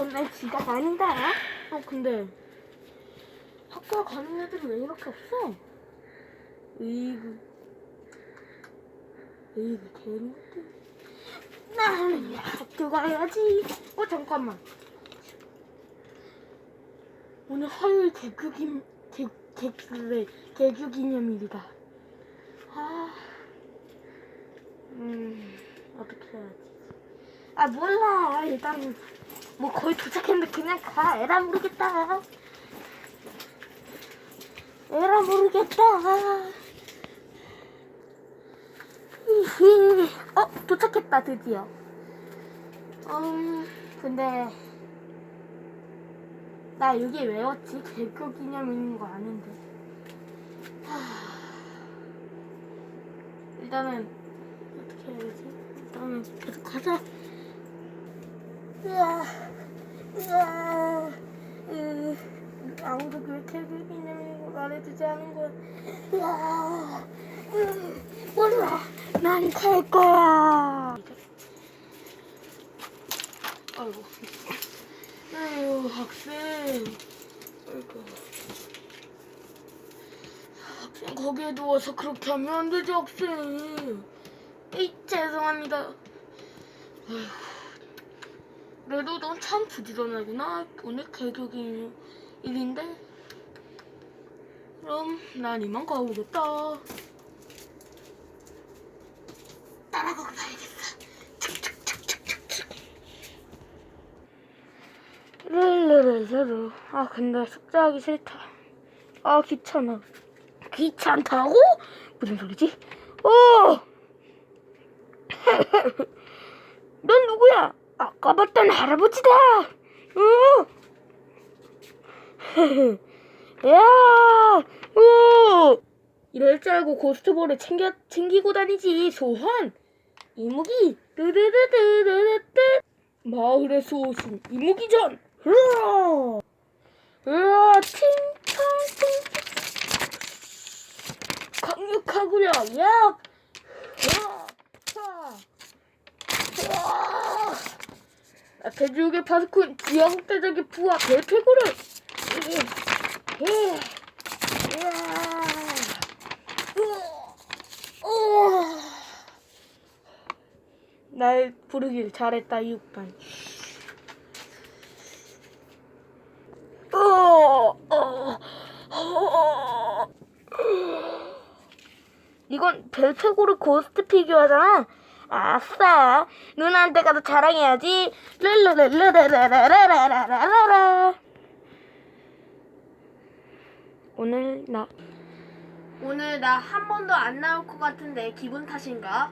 오늘 지각 아니다. 어 근데 학교 가는 애들이 왜 이렇게 없어? 으이구 으이구 개인들 나는 학교 가야지. 어 잠깐만. 오늘 화요일 개교 기 개, 개, 그래, 개교 기념일이다. 아, 음, 어떻게 해야지? 아, 몰라. 일단, 뭐 거의 도착했는데 그냥 가. 에라 모르겠다. 에라 모르겠다. 히히. 어, 도착했다, 드디어. 음, 근데, 나 여기 왜 왔지? 개교 기념일인 거 아닌데. 하... 일단은 어떻게 해야 되지? 일단은 계속 가자. 아무도 그 기념일인 거 말해주지 않은 거야. 으아, 으, 몰라. 난갈 거야. 아이고. 아유 학생 아이고 학생 거기에 누워서 그렇게 하면 안 되죠 학생 에이 죄송합니다 아휴 그래도 넌 참 부지런하구나 오늘 개교기 일인데 그럼 난 이만 가보겠다 따라가고 봐야겠어 르르르르르. 아 근데 숙제하기 싫다. 아 귀찮아. 귀찮다고? 무슨 소리지? 어! 넌 누구야? 아까 봤던 할아버지다. 어! 야! 어! 이럴 줄 알고 고스트볼을 챙겨 챙기고 다니지 소환. 이무기 르르르르르르 마을에서 오신 이무기전 으아 으아 팅탕팅 강력하구려 야 으아 차 으아 나 대륙의 파스콘 지하국대적의 부하 대패고를. 으아 으아 날 부르길 잘했다 이육반 어, 어, 어. 이건 벨페고르 고스트 피규어잖아. 아싸. 누나한테 가서 자랑해야지. 르르르르르르르르르르. 오늘 나 오늘 나 한 번도 안 나올 것 같은데 기분 탓인가?